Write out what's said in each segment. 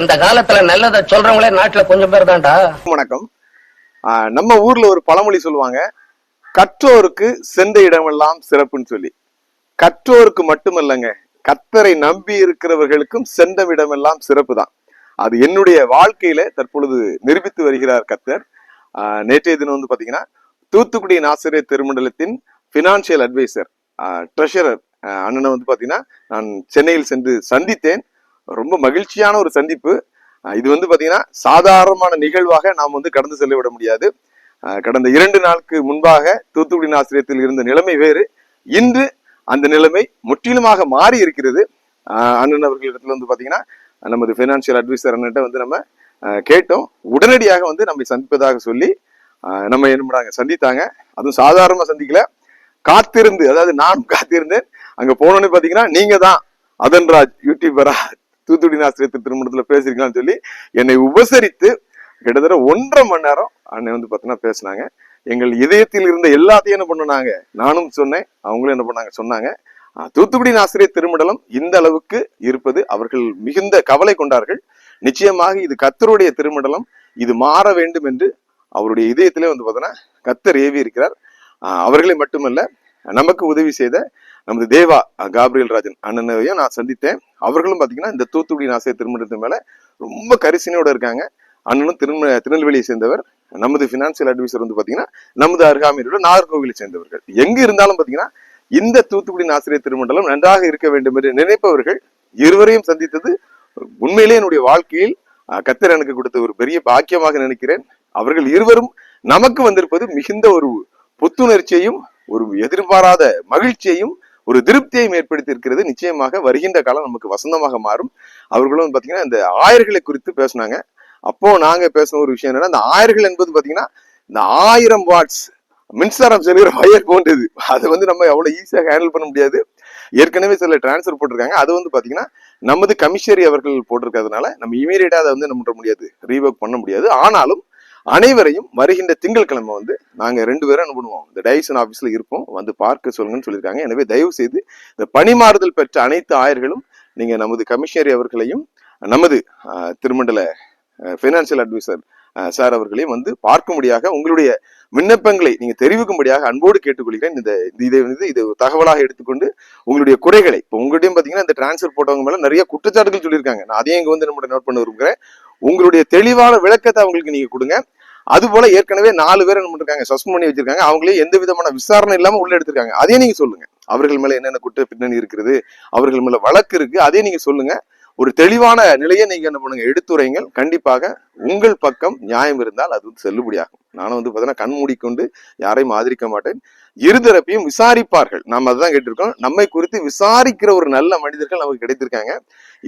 இந்த காலத்துல நல்லதை சொல்றவங்களே நாட்டுல கொஞ்சம் பேர் தான்டா. வணக்கம். ஆஹ் நம்ம ஊர்ல ஒரு பழமொழி சொல்லுவாங்க கற்றோருக்கு சென்ற இடமெல்லாம் சிறப்புன்னு சொல்லி. கற்றோருக்கு மட்டுமல்லங்க கத்தரை நம்பி இருக்கிறவர்களுக்கும் சென்ற இடமெல்லாம் சிறப்பு தான் அது என்னுடைய வாழ்க்கையில தற்பொழுது நிரூபித்து வருகிறார் கத்தர். ஆஹ் நேற்றைய தினம் வந்து பாத்தீங்கன்னா தூத்துக்குடி நாசிரியர் திருமண்டலத்தின் பினான்சியல் அட்வைசர் ட்ரெஷரர் அண்ணனை வந்து பாத்தீங்கன்னா நான் சென்னையில் சென்று சந்தித்தேன். ரொம்ப மகிழ்ச்சியான ஒரு சந்திப்பு. இது வந்து பார்த்தீங்கன்னா சாதாரணமான நிகழ்வாக நாம் வந்து கடந்து செல்ல விட முடியாது கடந்த இரண்டு நாளுக்கு முன்பாக தூத்துக்குடி ஆசிரியத்தில் இருந்த நிலைமை வேறு. இன்று அந்த நிலைமை முற்றிலுமாக மாறி இருக்கிறது. அண்ணன் அவர்களிடத்துல வந்து பார்த்தீங்கன்னா நமது ஃபைனான்சியல் அட்வைசர் அண்ணன்ட்ட வந்து நம்ம கேட்டோம். உடனடியாக வந்து நம்மை சந்திப்பதாக சொல்லி நம்ம என்ன பண்ணாங்க? சந்தித்தாங்க. அதுவும் சாதாரணமாக சந்திக்கல. காத்திருந்து அதாவது நானும் காத்திருந்தேன். அங்கே போனோன்னு பார்த்தீங்கன்னா நீங்க தான் அதன்ராஜ் யூடியூபரா தூத்துக்குடி ஆசிரியர் திருமணத்துல பேசிருக்கலாம்னு சொல்லி என்னை உபசரித்து கிட்டத்தட்ட ஒன்றரை மணி நேரம் அண்ணன் வந்து பார்த்தீங்கன்னா பேசினாங்க. எங்கள் இதயத்தில் இருந்த எல்லாத்தையும் என்ன பண்ணுனாங்க? நானும் சொன்னேன் அவங்களும் என்ன பண்ணாங்க? சொன்னாங்க தூத்துக்குடி ஆசிரியர் திருமண்டலம் இந்த அளவுக்கு இருப்பது அவர்கள் மிகுந்த கவலை கொண்டார்கள். நிச்சயமாக இது கத்தருடைய திருமண்டலம் இது மாற வேண்டும் என்று அவருடைய இதயத்திலே வந்து பார்த்தோன்னா கத்தர் ஏவி இருக்கிறார். அவர்களை மட்டுமல்ல நமக்கு உதவி செய்த நமது தேவா அஹ் காப்ரியல் ராஜன் அண்ணனையும் நான் சந்தித்தேன். அவர்களும் பார்த்தீங்கன்னா இந்த தூத்துக்குடி ஆசிரியர் திருமணத்து மேலே ரொம்ப கரிசனையோடு இருக்காங்க. அண்ணனும் திரும திருநெல்வேலியை சேர்ந்தவர். நமது ஃபினான்சியல் அட்வைசர் வந்து பார்த்தீங்கன்னா நமது அருகாமையிலுள்ள நாகர்கோவிலை சேர்ந்தவர்கள். எங்கே இருந்தாலும் பார்த்தீங்கன்னா இந்த தூத்துக்குடி ஆசிரியர் திருமண்டலம் நன்றாக இருக்க வேண்டும் என்று நினைப்பவர்கள் இருவரையும் சந்தித்தது உண்மையிலே என்னுடைய வாழ்க்கையில் கத்தர் எனக்கு கொடுத்த ஒரு பெரிய பாக்கியமாக நினைக்கிறேன். அவர்கள் இருவரும் நமக்கு வந்திருப்பது மிகுந்த ஒரு புத்துணர்ச்சியையும் ஒரு எதிர்பாராத மகிழ்ச்சியையும் ஒரு திருப்தியையும் ஏற்படுத்தி இருக்கிறது நிச்சயமாக வருகின்ற காலம் நமக்கு வசந்தமாக மாறும். அவர்களும் பாத்தீங்கன்னா இந்த ஆயர்களை குறித்து பேசினாங்க. அப்போ நாங்க பேசின ஒரு விஷயம் என்னன்னா இந்த ஆயர்கள் என்பது பாத்தீங்கன்னா இந்த ஆயிரம் வாட்ஸ் மின்சாரம் செல்கிற வயர் போன்றது. அதை வந்து நம்ம எவ்வளோ ஈஸியாக ஹேண்டில் பண்ண முடியாது. ஏற்கனவே சில டிரான்ஸ்ஃபர் போட்டிருக்காங்க. அது வந்து பாத்தீங்கன்னா நமது கமிஷனரி அவர்கள் போட்டிருக்கிறதுனால நம்ம இமீடியட்டா அதை வந்து என்ன பண்ண முடியாது. ரீவொர்க் பண்ண முடியாது. ஆனாலும் அனைவரையும் வருகின்ற திங்கட்கிழமை வந்து நாங்கள் ரெண்டு பேரும் என்ன பண்ணுவோம்? இந்த டைசன் ஆஃபீஸில் இருப்போம். வந்து பார்க்க சொல்லுங்கன்னு சொல்லியிருக்காங்க. எனவே தயவு செய்து இந்த பணிமாறுதல் பெற்ற அனைத்து ஆயர்களும் நீங்கள் நமது கமிஷனரி அவர்களையும் நமது திருமண்டல ஃபினான்சியல் அட்வைசர் சார் அவர்களையும் வந்து பார்க்கும்படியாக உங்களுடைய விண்ணப்பங்களை நீங்கள் தெரிவிக்கும்படியாக அன்போடு கேட்டுக்கொள்கிறேன். இந்த இதை வந்து இது தகவலாக எடுத்துக்கொண்டு உங்களுடைய குறைகளை இப்போ உங்கள்கிட்டயும் பார்த்தீங்கன்னா இந்த டிரான்ஸ்ஃபர் போட்டவங்க மேலே நிறைய குற்றச்சாட்டுகள் சொல்லியிருக்காங்க. நான் அதையும் இங்கே வந்து நம்ம நோட் பண்ண விரும்புகிறேன். உங்களுடைய தெளிவான விளக்கத்தை அவங்களுக்கு நீங்க கொடுங்க. அது போல ஏற்கனவே நாலு பேர் என்ன பண்ணிருக்காங்க சஸ்பெண்ட் பண்ணி வச்சிருக்காங்க. அவங்களே எந்த விதமான விசாரணை இல்லாம உள்ள எடுத்திருக்காங்க. அதையும் நீங்க சொல்லுங்க. அவர்கள் மேல என்னென்ன குற்ற பின்னணி இருக்கிறது அவர்கள் மேல வழக்கு இருக்கு அதையும் நீங்க சொல்லுங்க. ஒரு தெளிவான நிலையை நீங்க என்ன பண்ணுங்க எடுத்துரைங்கள். கண்டிப்பாக உங்கள் பக்கம் நியாயம் இருந்தால் அது வந்து செல்லுபடியாகும். நானும் வந்து பார்த்தீங்கன்னா கண் மூடிக்கொண்டு யாரையும் ஆதரிக்க மாட்டேன். இருதரப்பையும் விசாரிப்பார்கள். நாம் அதுதான் கேட்டிருக்கோம். நம்மை குறித்து விசாரிக்கிற ஒரு நல்ல மனிதர்கள் நமக்கு கிடைத்திருக்காங்க.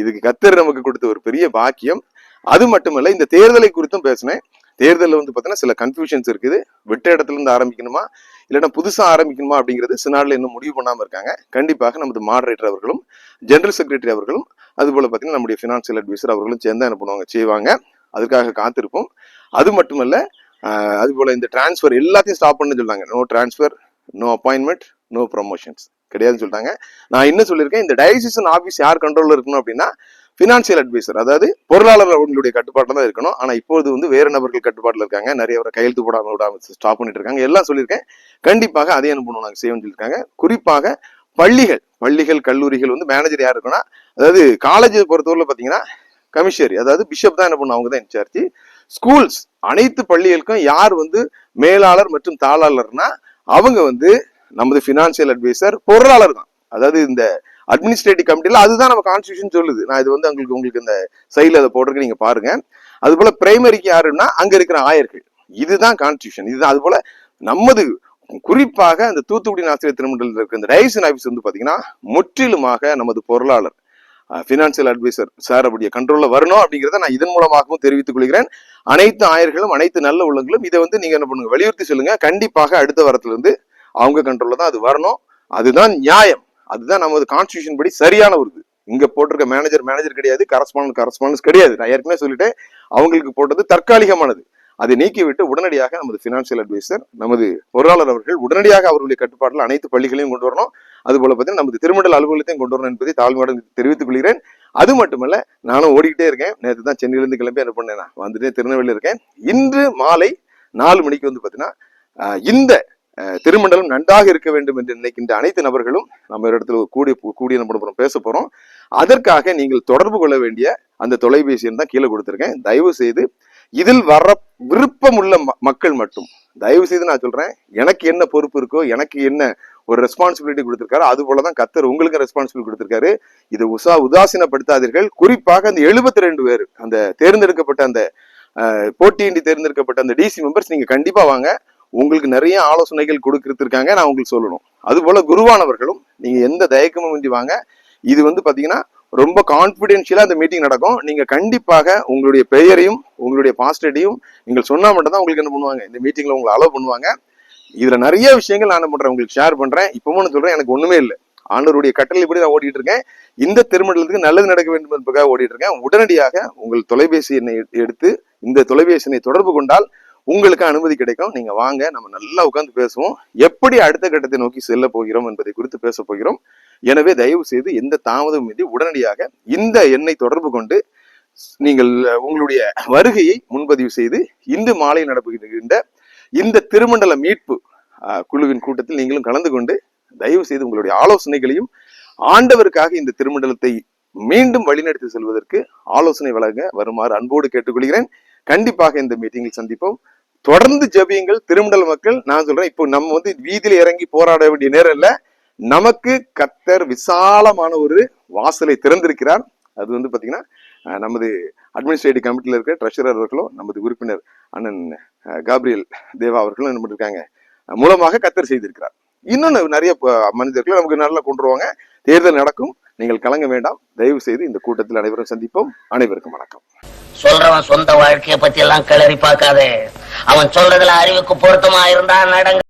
இதுக்கு கத்தர் நமக்கு கொடுத்த ஒரு பெரிய பாக்கியம். அது மட்டுமல்ல இந்த தேர்தலை குறித்தும் பேசினேன். தேர்தலில் வந்து பார்த்தீங்கன்னா சில கன்ஃபியூஷன்ஸ் இருக்குது. விட்ட இடத்துல இருந்து ஆரம்பிக்கணுமா? இல்லைன்னா புதுசாக ஆரம்பிக்கணுமா அப்படிங்கிறது சினாடில் இன்னும் முடிவு பண்ணாமல் இருக்காங்க. கண்டிப்பாக நமது மாடரேட்டர் அவர்களும் ஜெனரல் செக்ரட்டரி அவர்களும் அதுபோல் பார்த்தீங்கன்னா நம்முடைய ஃபினான்சியல் அட்வைசர் அவர்களும் சேர்ந்து என்ன பண்ணுவாங்க? செய்வாங்க. அதுக்காக காத்திருப்போம். அது மட்டுமல்ல அதுபோல் அது இந்த டிரான்ஸ்ஃபர் எல்லாத்தையும் ஸ்டாப் பண்ணு சொல்லாங்க no transfer no appointment no promotions கிடையாதுன்னு சொல்லிட்டாங்க நான் என்ன சொல்லியிருக்கேன் இந்த டயசிஷன் ஆஃபீஸ் யார் கண்ட்ரோலில் இருக்கணும் அப்படின்னா ஃபினான்சியல் அட்வைசர் அதாவது பொருளாளர் அவங்களுடைய கட்டுப்பாட்டில் தான் இருக்கணும். ஆனால் இப்போது வந்து வேறு நபர்கள் கட்டுப்பாட்டில் இருக்காங்க. நிறைய பேரை கையெழுத்து போடாமல் விடாம ஸ்டாப் பண்ணிட்டு இருக்காங்க. எல்லாம் சொல்லியிருக்கேன். கண்டிப்பாக அதே அனுப்பணும் நாங்கள் செய்யணும்னு சொல்லியிருக்காங்க. குறிப்பாக பள்ளிகள் பள்ளிகள் கல்லூரிகள் வந்து மேனேஜர் யார் இருக்குன்னா அதாவது காலேஜ் பொறுத்தவரையில் பார்த்தீங்கன்னா கமிஷனரி அதாவது பிஷப் தான் என்ன பண்ணும் அவங்க தான் இன்சார்ஜ் ஸ்கூல்ஸ் அனைத்து பள்ளிகளுக்கும் யார் வந்து மேலாளர் மற்றும் தாளாளர்னா அவங்க வந்து நமது ஃபினான்சியல் அட்வைசர் பொருளாளர் தான். அதாவது இந்த அட்மினிஸ்ட்ரேட்டிவ் கமிட்டியில் அதுதான் நம்ம கான்ஸ்டியூஷன் சொல்லுது. நான் இது வந்து உங்களுக்கு உங்களுக்கு இந்த சைடில் அதை போட்டிருக்கு நீங்கள் பாருங்க. அதுபோல் பிரைமரிக்கு யாருன்னா அங்கே இருக்கிற ஆயர்கள். இதுதான் கான்ஸ்டியூஷன் இதுதான் அதுபோல நமது குறிப்பாக அந்த தூத்துக்குடி ஆசிரியர் திருமண்டலத்தில் இருக்கிற இந்த டைசன் ஆஃபீஸ் வந்து பார்த்தீங்கன்னா முற்றிலுமாக நமது பொருளாளர் ஃபினான்சியல் அட்வைசர் சார் அப்படியே கண்ட்ரோலில் வரணும் அப்படிங்கிறத நான் இதன் மூலமாகவும் தெரிவித்துக் கொள்கிறேன். அனைத்து ஆயர்களும் அனைத்து நல்ல உள்ளங்களும் இதை வந்து நீங்கள் என்ன பண்ணுங்க வலியுறுத்தி சொல்லுங்க. கண்டிப்பாக அடுத்த வாரத்திலிருந்து அவங்க கண்ட்ரோலில் தான் அது வரணும். அதுதான் நியாயம். அதுதான் நமது கான்ஸ்டியூஷன் படி சரியான ஒரு இது இங்க போட்டிருக்க மேனேஜர் மேனேஜர் கிடையாது கரஸ்பாண்டன்ட் கரஸ்பாண்டன்ஸ் கிடையாது. நான் ஏற்கனவே சொல்லிட்டேன் அவங்களுக்கு போட்டது தற்காலிகமானது. அதை நீக்கிவிட்டு உடனடியாக நமது பினான்சியல் அட்வைசர் நமது பொருளாளர் அவர்கள் உடனடியாக அவர்களுடைய கட்டுப்பாட்டில் அனைத்து பள்ளிகளையும் கொண்டு வரணும். அது போல பார்த்தீங்கன்னா நமது திருமண்டல் அலுவலகத்தையும் கொண்டு வரணும் என்பதை தாழ்மையுடன் தெரிவித்துக் கொள்கிறேன். அது மட்டுமல்ல நானும் ஓடிக்கிட்டே இருக்கேன். நேற்று தான் சென்னையிலேருந்து கிளம்பி என்ன பண்ணேன் நான் வந்துட்டே திருநெல்வேலி இருக்கேன். இன்று மாலை நாலு மணிக்கு வந்து பார்த்தீங்கன்னா இந்த திருமண்டலம் நன்றாக இருக்க வேண்டும் என்று நினைக்கின்ற அனைத்து நபர்களும் நம்ம ஒரு இடத்துல கூடி கூடி நம்ம பேச போறோம். அதற்காக நீங்கள் தொடர்பு கொள்ள வேண்டிய அந்த தொலைபேசி தான் கீழே கொடுத்துருக்கேன். தயவு செய்து இதில் வர விருப்பமுள்ள ம- மக்கள் மட்டும் தயவு செய்து நான் சொல்றேன் எனக்கு என்ன பொறுப்பு இருக்கோ எனக்கு என்ன ஒரு ரெஸ்பான்சிபிலிட்டி கொடுத்திருக்காரு அது போலதான் கத்தர் உங்களுக்கு ரெஸ்பான்சிபிலிட்டி கொடுத்திருக்காரு. இது உசா உதாசீனப்படுத்தாதீர்கள். குறிப்பாக அந்த 72 ரெண்டு பேர் அந்த தேர்ந்தெடுக்கப்பட்ட அந்த போட்டியின்றி தேர்ந்தெடுக்கப்பட்ட அந்த டிசி மெம்பர்ஸ் நீங்க கண்டிப்பா வாங்க. உங்களுக்கு நிறைய ஆலோசனைகள் கொடுக்கறதுக்காங்க நான் உங்களுக்கு சொல்லணும். அது போல குருவானவர்களும் நீங்க எந்த தயக்கமும் இன்றி வாங்க. இது வந்து பாத்தீங்கன்னா ரொம்ப கான்பிடென்ஷியலா அந்த மீட்டிங் நடக்கும். நீங்க கண்டிப்பாக உங்களுடைய பெயரையும் உங்களுடைய பாஸ்டேட்டையும் நீங்கள் சொன்னா மட்டும்தான் உங்களுக்கு என்ன பண்ணுவாங்க? இந்த மீட்டிங்ல உங்களை அலோவ் பண்ணுவாங்க. இதுல நிறைய விஷயங்கள் நான் பண்றேன் உங்களுக்கு ஷேர் பண்றேன். இப்பவும் நான் சொல்றேன் எனக்கு ஒண்ணுமே இல்லை. ஆண்டவருடைய கட்டளைப்படி நான் ஓடிட்டு இருக்கேன். இந்த திருமணத்துக்கு நல்லது நடக்க வேண்டும் என்பதற்காக ஓடிட்டு இருக்கேன். உடனடியாக உங்கள் தொலைபேசி எண்ணை எடுத்து இந்த தொலைபேசி எண்ணை தொடர்பு கொண்டால் உங்களுக்கு அனுமதி கிடைக்கும். நீங்க வாங்க நம்ம நல்லா உட்காந்து பேசுவோம். எப்படி அடுத்த கட்டத்தை நோக்கி செல்ல போகிறோம் என்பதை குறித்து பேச போகிறோம். எனவே தயவு செய்து எந்த தாமதமும் இன்றி உடனடியாக இந்த எண்ணை தொடர்பு கொண்டு நீங்கள் உங்களுடைய வருகையை முன்பதிவு செய்து இன்று மாலை நடப்புகின்ற இந்த திருமண்டல மீட்பு குழுவின் கூட்டத்தில் நீங்களும் கலந்து கொண்டு தயவு செய்து உங்களுடைய ஆலோசனைகளையும் ஆண்டவருக்காக இந்த திருமண்டலத்தை மீண்டும் வழிநடத்தி செல்வதற்கு ஆலோசனை வழங்க வருமாறு அன்போடு கேட்டுக்கொள்கிறேன். கண்டிப்பாக இந்த மீட்டிங்கில் சந்திப்போம். தொடர்ந்து ஜபியுங்கள். திருமண்டல் மக்கள் நான் சொல்றேன் இப்போ நம்ம வந்து வீதியில இறங்கி போராட வேண்டிய நேரம் இல்ல. நமக்கு கத்தர் விசாலமான ஒரு வாசலை திறந்திருக்கிறார். அது வந்து பாத்தீங்கன்னா நமது அட்மினிஸ்ட்ரேட்டிவ் கமிட்டியில் இருக்கிற ட்ரெஷரர் அவர்களும் நமது உறுப்பினர் அண்ணன் காப்ரியல் தேவா அவர்களும் என்ன பண்ணிருக்காங்க மூலமாக கத்தர் செய்திருக்கிறார். இன்னும் நிறைய மனிதர்கள் நமக்கு நல்லா கொண்டு வருவாங்க. தேர்தல் நடக்கும். நீங்கள் கலங்க வேண்டாம். தயவு செய்து இந்த கூட்டத்தில் அனைவரும் சந்திப்போம். அனைவருக்கும் வணக்கம். சொல்றவன் சொந்த வாழ்க்கையை பத்தி எல்லாம் கிளறி பார்க்காதே. அவன் சொல்றதுல அறிவுக்கு பொருத்தமா இருந்தா நடங்க.